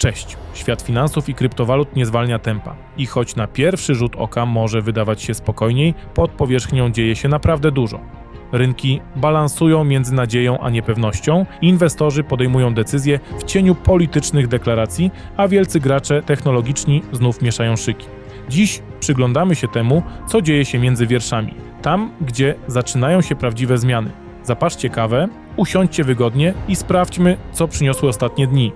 Cześć. Świat finansów i kryptowalut nie zwalnia tempa. I choć na pierwszy rzut oka może wydawać się spokojniej, pod powierzchnią dzieje się naprawdę dużo. Rynki balansują między nadzieją a niepewnością, inwestorzy podejmują decyzje w cieniu politycznych deklaracji, a wielcy gracze technologiczni znów mieszają szyki. Dziś przyglądamy się temu, co dzieje się między wierszami, tam, gdzie zaczynają się prawdziwe zmiany. Zapaszcie kawę, usiądźcie wygodnie i sprawdźmy, co przyniosły ostatnie dni.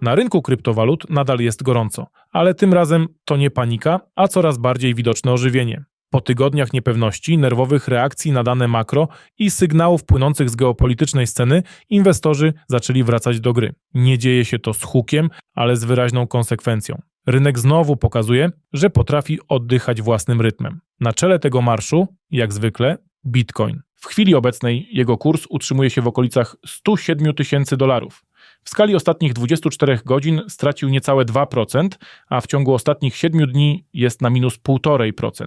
Na rynku kryptowalut nadal jest gorąco, ale tym razem to nie panika, a coraz bardziej widoczne ożywienie. Po tygodniach niepewności, nerwowych reakcji na dane makro i sygnałów płynących z geopolitycznej sceny, inwestorzy zaczęli wracać do gry. Nie dzieje się to z hukiem, ale z wyraźną konsekwencją. Rynek znowu pokazuje, że potrafi oddychać własnym rytmem. Na czele tego marszu, jak zwykle, Bitcoin. W chwili obecnej jego kurs utrzymuje się w okolicach 107 tysięcy dolarów. W skali ostatnich 24 godzin stracił niecałe 2%, a w ciągu ostatnich 7 dni jest na minus 1,5%.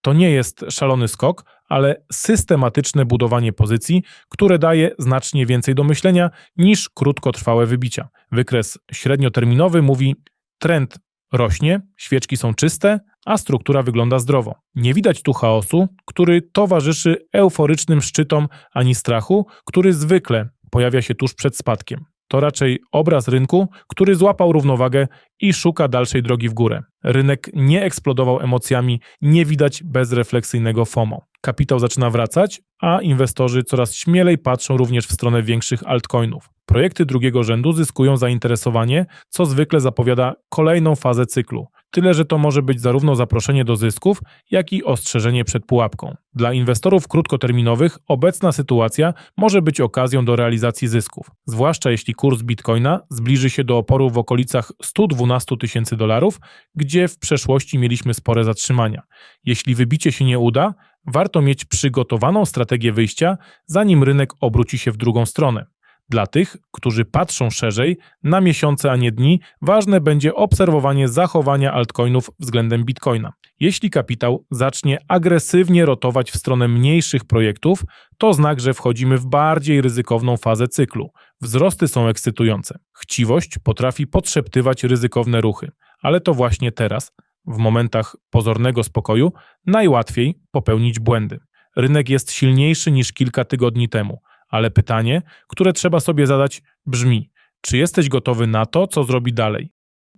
To nie jest szalony skok, ale systematyczne budowanie pozycji, które daje znacznie więcej do myślenia niż krótkotrwałe wybicia. Wykres średnioterminowy mówi trend rośnie, świeczki są czyste, a struktura wygląda zdrowo. Nie widać tu chaosu, który towarzyszy euforycznym szczytom ani strachu, który zwykle pojawia się tuż przed spadkiem. To raczej obraz rynku, który złapał równowagę i szuka dalszej drogi w górę. Rynek nie eksplodował emocjami, nie widać bezrefleksyjnego FOMO. Kapitał zaczyna wracać, a inwestorzy coraz śmielej patrzą również w stronę większych altcoinów. Projekty drugiego rzędu zyskują zainteresowanie, co zwykle zapowiada kolejną fazę cyklu. Tyle, że to może być zarówno zaproszenie do zysków, jak i ostrzeżenie przed pułapką. Dla inwestorów krótkoterminowych obecna sytuacja może być okazją do realizacji zysków, zwłaszcza jeśli kurs bitcoina zbliży się do oporu w okolicach 112 tysięcy dolarów, gdzie w przeszłości mieliśmy spore zatrzymania. Jeśli wybicie się nie uda, warto mieć przygotowaną strategię wyjścia, zanim rynek obróci się w drugą stronę. Dla tych, którzy patrzą szerzej, na miesiące, a nie dni, ważne będzie obserwowanie zachowania altcoinów względem bitcoina. Jeśli kapitał zacznie agresywnie rotować w stronę mniejszych projektów, to znak, że wchodzimy w bardziej ryzykowną fazę cyklu. Wzrosty są ekscytujące. Chciwość potrafi podszeptywać ryzykowne ruchy, ale to właśnie teraz, w momentach pozornego spokoju, najłatwiej popełnić błędy. Rynek jest silniejszy niż kilka tygodni temu ale pytanie, które trzeba sobie zadać, brzmi: czy jesteś gotowy na to, co zrobi dalej?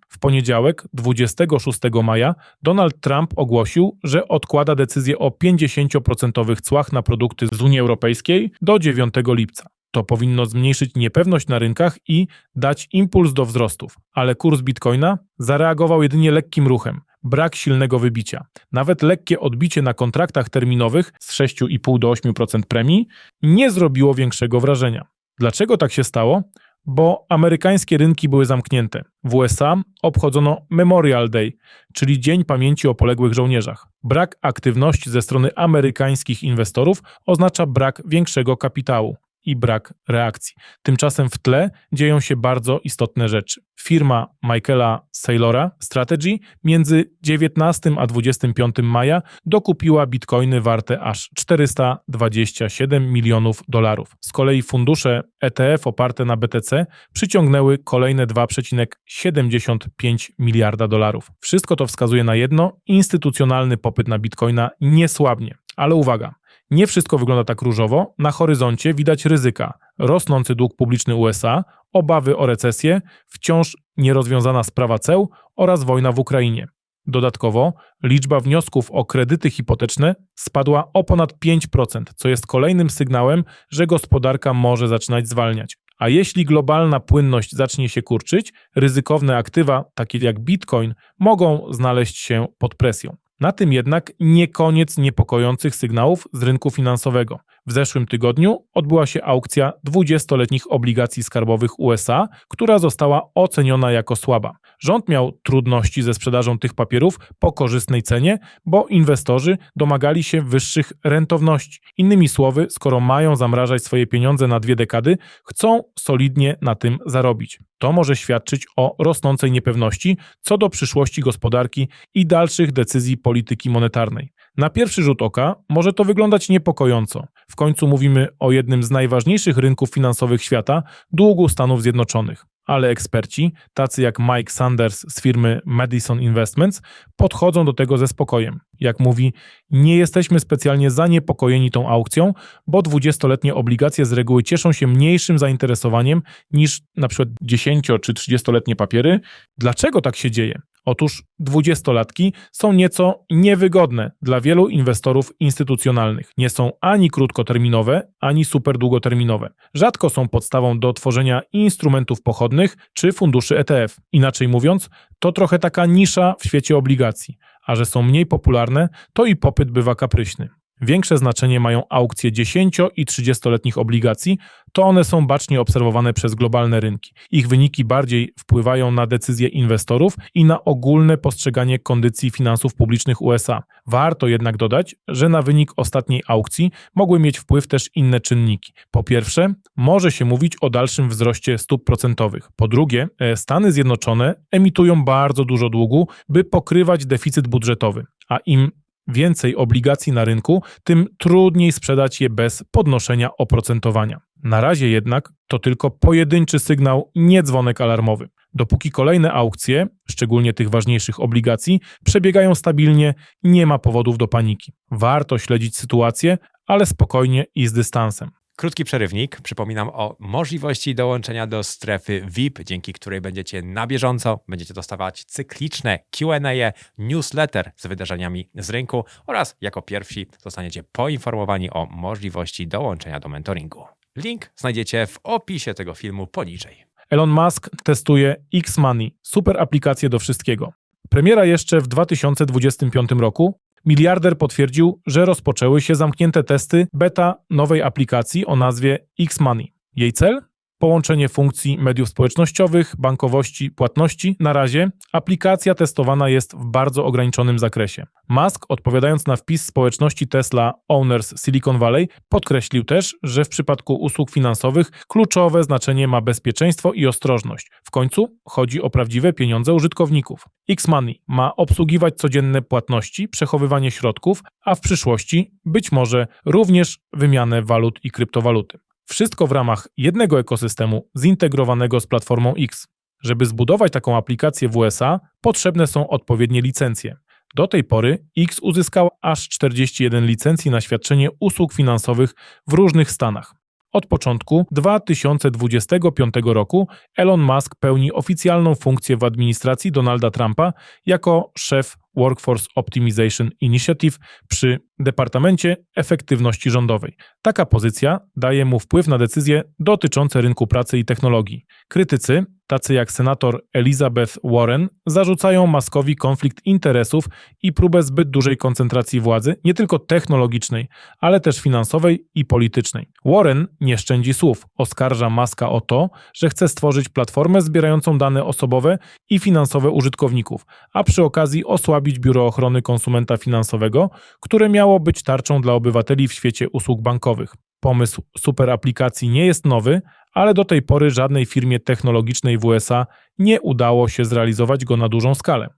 W poniedziałek, 26 maja, Donald Trump ogłosił, że odkłada decyzję o 50% cłach na produkty z Unii Europejskiej do 9 lipca. To powinno zmniejszyć niepewność na rynkach i dać impuls do wzrostów, ale kurs bitcoina zareagował jedynie lekkim ruchem brak silnego wybicia. Nawet lekkie odbicie na kontraktach terminowych z 6,5 do 8% premii nie zrobiło większego wrażenia. Dlaczego tak się stało? Bo amerykańskie rynki były zamknięte. W USA obchodzono Memorial Day, czyli Dzień Pamięci o Poległych Żołnierzach. Brak aktywności ze strony amerykańskich inwestorów oznacza brak większego kapitału i brak reakcji. Tymczasem w tle dzieją się bardzo istotne rzeczy. Firma Michaela Saylora Strategy między 19 a 25 maja dokupiła bitcoiny warte aż 427 milionów dolarów. Z kolei fundusze ETF oparte na BTC przyciągnęły kolejne 2,75 miliarda dolarów. Wszystko to wskazuje na jedno: instytucjonalny popyt na bitcoina nie słabnie. Ale uwaga, nie wszystko wygląda tak różowo. Na horyzoncie widać ryzyka. Rosnący dług publiczny USA, obawy o recesję, wciąż nierozwiązana sprawa ceł oraz wojna w Ukrainie. Dodatkowo liczba wniosków o kredyty hipoteczne spadła o ponad 5%, co jest kolejnym sygnałem, że gospodarka może zaczynać zwalniać. A jeśli globalna płynność zacznie się kurczyć, ryzykowne aktywa, takie jak Bitcoin, mogą znaleźć się pod presją. Na tym jednak nie koniec niepokojących sygnałów z rynku finansowego. W zeszłym tygodniu odbyła się aukcja 20-letnich obligacji skarbowych USA, która została oceniona jako słaba. Rząd miał trudności ze sprzedażą tych papierów po korzystnej cenie, bo inwestorzy domagali się wyższych rentowności. Innymi słowy, skoro mają zamrażać swoje pieniądze na dwie dekady, chcą solidnie na tym zarobić. To może świadczyć o rosnącej niepewności co do przyszłości gospodarki i dalszych decyzji polityki monetarnej. Na pierwszy rzut oka może to wyglądać niepokojąco. W końcu mówimy o jednym z najważniejszych rynków finansowych świata długu Stanów Zjednoczonych. Ale eksperci, tacy jak Mike Sanders z firmy Madison Investments, podchodzą do tego ze spokojem. Jak mówi, nie jesteśmy specjalnie zaniepokojeni tą aukcją, bo 20-letnie obligacje z reguły cieszą się mniejszym zainteresowaniem niż przykład 10 czy 30-letnie papiery. Dlaczego tak się dzieje? Otóż dwudziestolatki są nieco niewygodne dla wielu inwestorów instytucjonalnych. Nie są ani krótkoterminowe, ani super długoterminowe. Rzadko są podstawą do tworzenia instrumentów pochodnych czy funduszy ETF. Inaczej mówiąc, to trochę taka nisza w świecie obligacji, a że są mniej popularne, to i popyt bywa kapryśny. Większe znaczenie mają aukcje 10 i 30-letnich obligacji, to one są bacznie obserwowane przez globalne rynki. Ich wyniki bardziej wpływają na decyzje inwestorów i na ogólne postrzeganie kondycji finansów publicznych USA. Warto jednak dodać, że na wynik ostatniej aukcji mogły mieć wpływ też inne czynniki. Po pierwsze, może się mówić o dalszym wzroście stóp procentowych. Po drugie, e, Stany Zjednoczone emitują bardzo dużo długu, by pokrywać deficyt budżetowy, a im więcej obligacji na rynku, tym trudniej sprzedać je bez podnoszenia oprocentowania. Na razie jednak to tylko pojedynczy sygnał, nie dzwonek alarmowy. Dopóki kolejne aukcje, szczególnie tych ważniejszych obligacji, przebiegają stabilnie, nie ma powodów do paniki. Warto śledzić sytuację, ale spokojnie i z dystansem. Krótki przerywnik. Przypominam o możliwości dołączenia do strefy VIP, dzięki której będziecie na bieżąco, będziecie dostawać cykliczne Q&A, newsletter z wydarzeniami z rynku oraz jako pierwsi zostaniecie poinformowani o możliwości dołączenia do mentoringu. Link znajdziecie w opisie tego filmu poniżej. Elon Musk testuje X-Money, super aplikację do wszystkiego. Premiera jeszcze w 2025 roku. Miliarder potwierdził, że rozpoczęły się zamknięte testy beta nowej aplikacji o nazwie X-Money. Jej cel? Połączenie funkcji mediów społecznościowych, bankowości, płatności. Na razie aplikacja testowana jest w bardzo ograniczonym zakresie. Musk, odpowiadając na wpis społeczności Tesla Owners Silicon Valley, podkreślił też, że w przypadku usług finansowych kluczowe znaczenie ma bezpieczeństwo i ostrożność. W końcu chodzi o prawdziwe pieniądze użytkowników. X-Money ma obsługiwać codzienne płatności, przechowywanie środków, a w przyszłości być może również wymianę walut i kryptowaluty. Wszystko w ramach jednego ekosystemu zintegrowanego z platformą X. Żeby zbudować taką aplikację w USA, potrzebne są odpowiednie licencje. Do tej pory X uzyskał aż 41 licencji na świadczenie usług finansowych w różnych stanach. Od początku 2025 roku Elon Musk pełni oficjalną funkcję w administracji Donalda Trumpa jako szef Workforce Optimization Initiative przy Departamencie Efektywności Rządowej. Taka pozycja daje mu wpływ na decyzje dotyczące rynku pracy i technologii. Krytycy, tacy jak senator Elizabeth Warren, zarzucają Muskowi konflikt interesów i próbę zbyt dużej koncentracji władzy, nie tylko technologicznej, ale też finansowej i politycznej. Warren nie szczędzi słów, oskarża Muska o to, że chce stworzyć platformę zbierającą dane osobowe i finansowe użytkowników, a przy okazji osłabić Biuro Ochrony Konsumenta Finansowego, które miało być tarczą dla obywateli w świecie usług bankowych. Pomysł super aplikacji nie jest nowy, ale do tej pory żadnej firmie technologicznej w USA nie udało się zrealizować go na dużą skalę.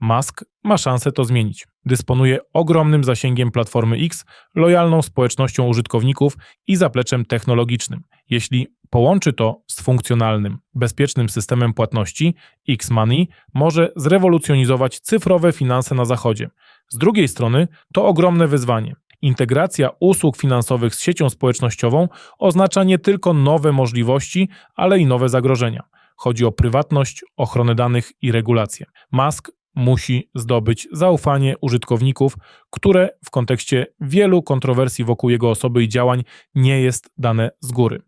Musk ma szansę to zmienić. Dysponuje ogromnym zasięgiem Platformy X, lojalną społecznością użytkowników i zapleczem technologicznym. Jeśli połączy to z funkcjonalnym, bezpiecznym systemem płatności, X-Money może zrewolucjonizować cyfrowe finanse na Zachodzie. Z drugiej strony to ogromne wyzwanie. Integracja usług finansowych z siecią społecznościową oznacza nie tylko nowe możliwości, ale i nowe zagrożenia. Chodzi o prywatność, ochronę danych i regulacje. Musk musi zdobyć zaufanie użytkowników, które w kontekście wielu kontrowersji wokół jego osoby i działań nie jest dane z góry.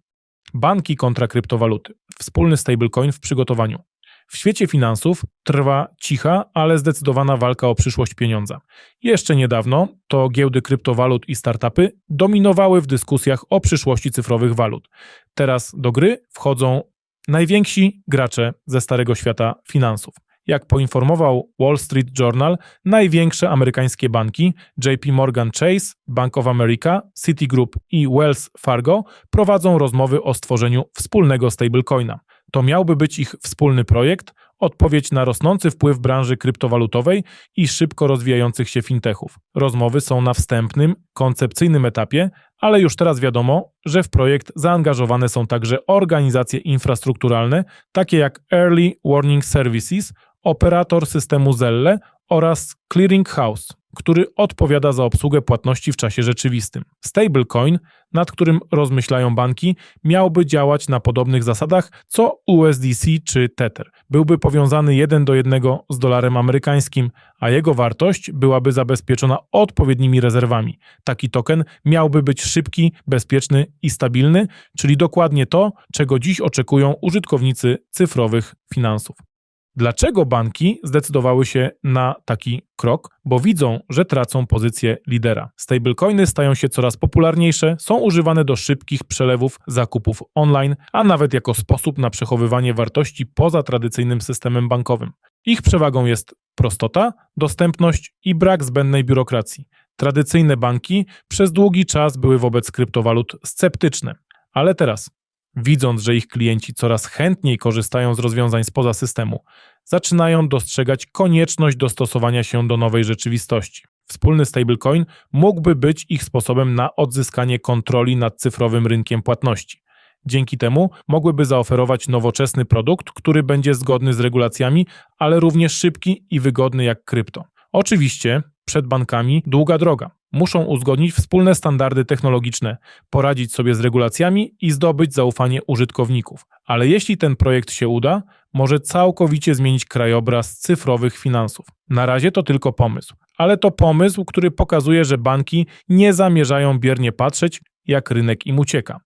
Banki kontra kryptowaluty. Wspólny stablecoin w przygotowaniu. W świecie finansów trwa cicha, ale zdecydowana walka o przyszłość pieniądza. Jeszcze niedawno to giełdy kryptowalut i startupy dominowały w dyskusjach o przyszłości cyfrowych walut. Teraz do gry wchodzą najwięksi gracze ze starego świata finansów. Jak poinformował Wall Street Journal, największe amerykańskie banki JP Morgan Chase, Bank of America, Citigroup i Wells Fargo prowadzą rozmowy o stworzeniu wspólnego stablecoina. To miałby być ich wspólny projekt, odpowiedź na rosnący wpływ branży kryptowalutowej i szybko rozwijających się fintechów. Rozmowy są na wstępnym, koncepcyjnym etapie, ale już teraz wiadomo, że w projekt zaangażowane są także organizacje infrastrukturalne, takie jak Early Warning Services, operator systemu Zelle oraz Clearing House, który odpowiada za obsługę płatności w czasie rzeczywistym. Stablecoin, nad którym rozmyślają banki, miałby działać na podobnych zasadach co USDC czy Tether. Byłby powiązany jeden do jednego z dolarem amerykańskim, a jego wartość byłaby zabezpieczona odpowiednimi rezerwami. Taki token miałby być szybki, bezpieczny i stabilny, czyli dokładnie to, czego dziś oczekują użytkownicy cyfrowych finansów. Dlaczego banki zdecydowały się na taki krok? Bo widzą, że tracą pozycję lidera. Stablecoiny stają się coraz popularniejsze, są używane do szybkich przelewów zakupów online, a nawet jako sposób na przechowywanie wartości poza tradycyjnym systemem bankowym. Ich przewagą jest prostota, dostępność i brak zbędnej biurokracji. Tradycyjne banki przez długi czas były wobec kryptowalut sceptyczne, ale teraz widząc, że ich klienci coraz chętniej korzystają z rozwiązań spoza systemu, zaczynają dostrzegać konieczność dostosowania się do nowej rzeczywistości. Wspólny stablecoin mógłby być ich sposobem na odzyskanie kontroli nad cyfrowym rynkiem płatności. Dzięki temu mogłyby zaoferować nowoczesny produkt, który będzie zgodny z regulacjami, ale również szybki i wygodny jak krypto. Oczywiście przed bankami długa droga. Muszą uzgodnić wspólne standardy technologiczne, poradzić sobie z regulacjami i zdobyć zaufanie użytkowników. Ale jeśli ten projekt się uda, może całkowicie zmienić krajobraz cyfrowych finansów. Na razie to tylko pomysł, ale to pomysł, który pokazuje, że banki nie zamierzają biernie patrzeć, jak rynek im ucieka.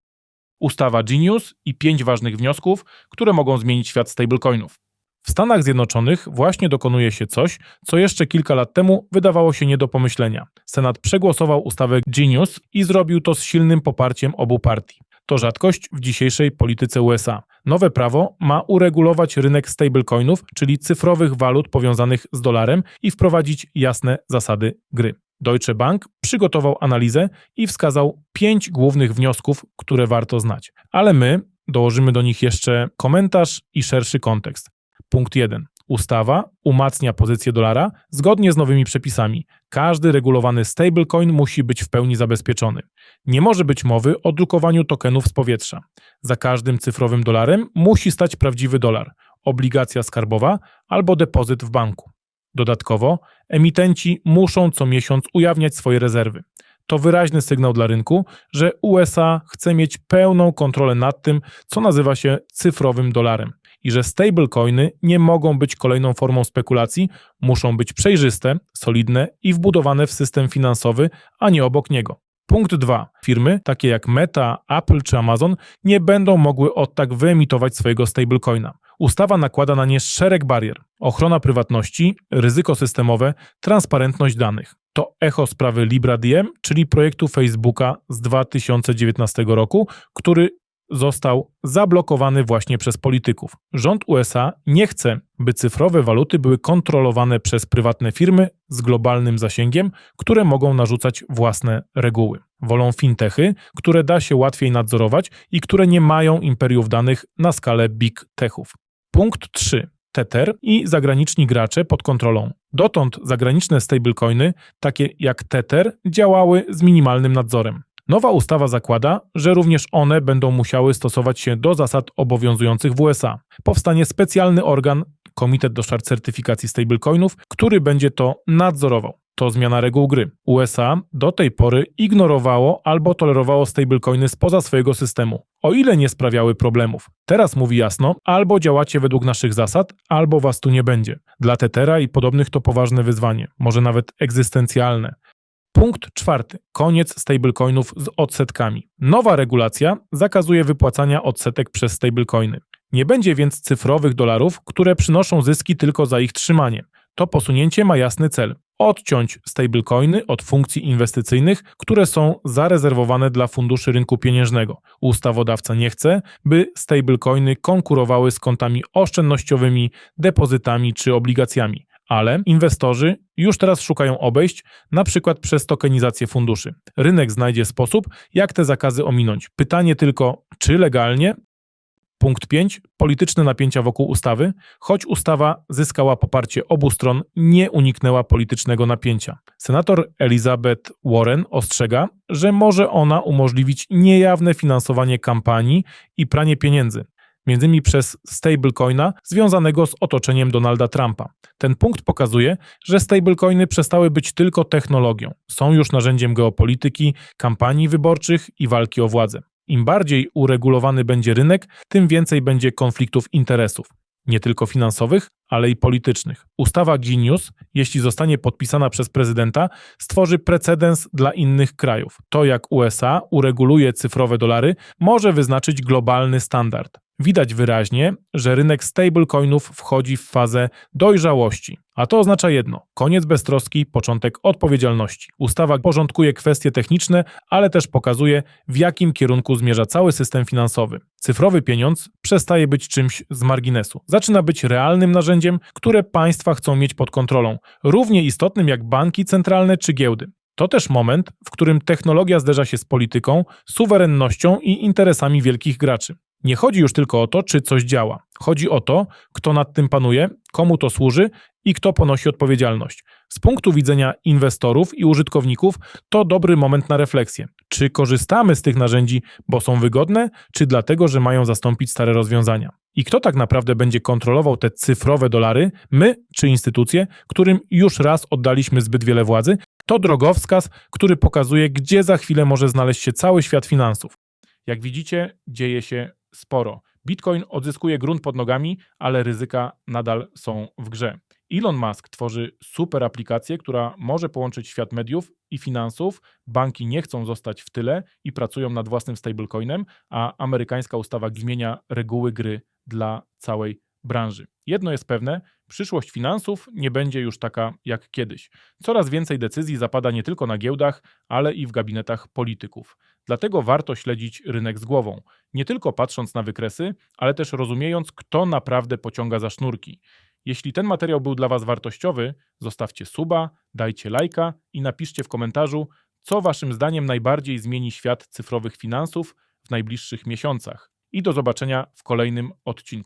Ustawa Genius i pięć ważnych wniosków, które mogą zmienić świat stablecoinów. W Stanach Zjednoczonych właśnie dokonuje się coś, co jeszcze kilka lat temu wydawało się nie do pomyślenia. Senat przegłosował ustawę Genius i zrobił to z silnym poparciem obu partii. To rzadkość w dzisiejszej polityce USA. Nowe prawo ma uregulować rynek stablecoinów, czyli cyfrowych walut powiązanych z dolarem i wprowadzić jasne zasady gry. Deutsche Bank przygotował analizę i wskazał pięć głównych wniosków, które warto znać. Ale my dołożymy do nich jeszcze komentarz i szerszy kontekst. Punkt 1. Ustawa umacnia pozycję dolara zgodnie z nowymi przepisami. Każdy regulowany stablecoin musi być w pełni zabezpieczony. Nie może być mowy o drukowaniu tokenów z powietrza. Za każdym cyfrowym dolarem musi stać prawdziwy dolar, obligacja skarbowa albo depozyt w banku. Dodatkowo, emitenci muszą co miesiąc ujawniać swoje rezerwy. To wyraźny sygnał dla rynku, że USA chce mieć pełną kontrolę nad tym, co nazywa się cyfrowym dolarem i że stablecoiny nie mogą być kolejną formą spekulacji, muszą być przejrzyste, solidne i wbudowane w system finansowy, a nie obok niego. Punkt 2. Firmy takie jak Meta, Apple czy Amazon nie będą mogły od tak wyemitować swojego stablecoina. Ustawa nakłada na nie szereg barier: ochrona prywatności, ryzyko systemowe, transparentność danych. To echo sprawy LibraDiem, czyli projektu Facebooka z 2019 roku, który został zablokowany właśnie przez polityków. Rząd USA nie chce, by cyfrowe waluty były kontrolowane przez prywatne firmy z globalnym zasięgiem, które mogą narzucać własne reguły. Wolą fintechy, które da się łatwiej nadzorować i które nie mają imperiów danych na skalę big techów. Punkt 3. Tether i zagraniczni gracze pod kontrolą. Dotąd zagraniczne stablecoiny, takie jak Tether, działały z minimalnym nadzorem. Nowa ustawa zakłada, że również one będą musiały stosować się do zasad obowiązujących w USA. Powstanie specjalny organ, Komitet do Szart Certyfikacji Stablecoinów, który będzie to nadzorował. To zmiana reguł gry. USA do tej pory ignorowało albo tolerowało stablecoiny spoza swojego systemu, o ile nie sprawiały problemów. Teraz mówi jasno, albo działacie według naszych zasad, albo was tu nie będzie. Dla Tethera i podobnych to poważne wyzwanie, może nawet egzystencjalne. Punkt czwarty. Koniec stablecoinów z odsetkami. Nowa regulacja zakazuje wypłacania odsetek przez stablecoiny. Nie będzie więc cyfrowych dolarów, które przynoszą zyski tylko za ich trzymanie. To posunięcie ma jasny cel odciąć stablecoiny od funkcji inwestycyjnych, które są zarezerwowane dla funduszy rynku pieniężnego. Ustawodawca nie chce, by stablecoiny konkurowały z kontami oszczędnościowymi, depozytami czy obligacjami ale inwestorzy już teraz szukają obejść, na przykład przez tokenizację funduszy. Rynek znajdzie sposób, jak te zakazy ominąć. Pytanie tylko, czy legalnie? Punkt 5. Polityczne napięcia wokół ustawy. Choć ustawa zyskała poparcie obu stron, nie uniknęła politycznego napięcia. Senator Elizabeth Warren ostrzega, że może ona umożliwić niejawne finansowanie kampanii i pranie pieniędzy, między innymi przez stablecoina związanego z otoczeniem Donalda Trumpa. Ten punkt pokazuje, że stablecoiny przestały być tylko technologią, są już narzędziem geopolityki, kampanii wyborczych i walki o władzę. Im bardziej uregulowany będzie rynek, tym więcej będzie konfliktów interesów, nie tylko finansowych, ale i politycznych. Ustawa Genius, jeśli zostanie podpisana przez prezydenta, stworzy precedens dla innych krajów. To, jak USA ureguluje cyfrowe dolary, może wyznaczyć globalny standard. Widać wyraźnie, że rynek stablecoinów wchodzi w fazę dojrzałości. A to oznacza jedno: koniec beztroski, początek odpowiedzialności. Ustawa porządkuje kwestie techniczne, ale też pokazuje, w jakim kierunku zmierza cały system finansowy. Cyfrowy pieniądz przestaje być czymś z marginesu. Zaczyna być realnym narzędziem, które państwa chcą mieć pod kontrolą, równie istotnym jak banki centralne czy giełdy. To też moment, w którym technologia zderza się z polityką, suwerennością i interesami wielkich graczy. Nie chodzi już tylko o to, czy coś działa. Chodzi o to, kto nad tym panuje, komu to służy i kto ponosi odpowiedzialność. Z punktu widzenia inwestorów i użytkowników to dobry moment na refleksję. Czy korzystamy z tych narzędzi, bo są wygodne, czy dlatego, że mają zastąpić stare rozwiązania? I kto tak naprawdę będzie kontrolował te cyfrowe dolary, my czy instytucje, którym już raz oddaliśmy zbyt wiele władzy? To drogowskaz, który pokazuje, gdzie za chwilę może znaleźć się cały świat finansów. Jak widzicie, dzieje się sporo. Bitcoin odzyskuje grunt pod nogami, ale ryzyka nadal są w grze. Elon Musk tworzy super aplikację, która może połączyć świat mediów i finansów. Banki nie chcą zostać w tyle i pracują nad własnym stablecoinem, a amerykańska ustawa zmienia reguły gry dla całej branży. Jedno jest pewne, przyszłość finansów nie będzie już taka jak kiedyś. Coraz więcej decyzji zapada nie tylko na giełdach, ale i w gabinetach polityków. Dlatego warto śledzić rynek z głową, nie tylko patrząc na wykresy, ale też rozumiejąc, kto naprawdę pociąga za sznurki. Jeśli ten materiał był dla Was wartościowy, zostawcie suba, dajcie lajka i napiszcie w komentarzu, co Waszym zdaniem najbardziej zmieni świat cyfrowych finansów w najbliższych miesiącach. I do zobaczenia w kolejnym odcinku.